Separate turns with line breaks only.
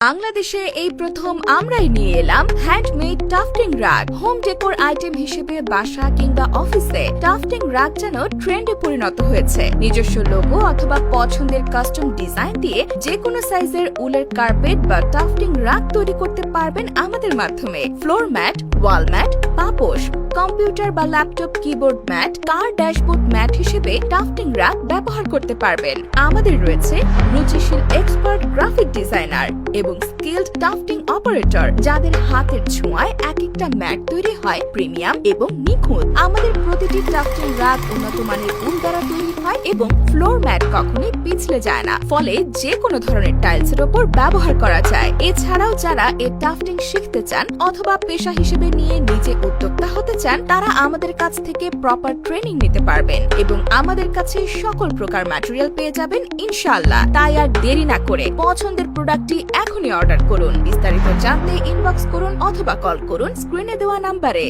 বাংলাদেশে এই প্রথম আমরাই নিয়ে এলাম হ্যান্ডমেড টাফটিং রাগ হোম ডেকোর আইটেম হিসেবে বাসা কিংবা অফিসে টাফটিং রাগ যেন ট্রেন্ডে পরিণত হয়েছে। নিজস্ব লোগো অথবা পছন্দের কাস্টম ডিজাইন দিয়ে যে কোনো সাইজের উলের কার্পেট বা টাফটিং রাগ তৈরি করতে পারবেন আমাদের মাধ্যমে। ফ্লোর ম্যাট ওয়াল ম্যাট পাপোশ কম্পিউটার বা laptop keyboard mat car dashboard mat হিসেবে টাফটিং রাগ ব্যবহার করতে পারবেন। আমাদের রয়েছে রুচিশীল এক্সপার্ট গ্রাফিক ডিজাইনার এবং স্কিলড টাফটিং অপারেটর যাদের হাতের ছোঁয়ায় এক একটা ম্যাট তৈরি হয়, প্রিমিয়াম এবং নিখুঁত। আমাদের প্রতিটি টাফটিং রাগ উন্নত মানের উল দ্বারা তৈরি হয় এবং ফ্লোর ম্যাট কখনোই পিছলে যায় না। ফলে যে কোনো ধরনের টাইলস এর উপর ব্যবহার করা যায়। এছাড়াও যারা এই টাফটিং শিখতে চান অথবা পেশা হিসেবে নিয়ে নিজে উদ্যোক্তা হতে চান, তারা আমাদের কাছ থেকে প্রপার ট্রেনিং নিতে পারবেন এবং আমাদের কাছে সকল প্রকার ম্যাটেরিয়াল পেয়ে যাবেন ইনশাআল্লাহ। তাই আর দেরি না করে পছন্দের প্রোডাক্টটি এখনই অর্ডার করুন। বিস্তারিত জানতে ইনবক্স করুন অথবা কল করুন স্ক্রিনে দেওয়া নাম্বারে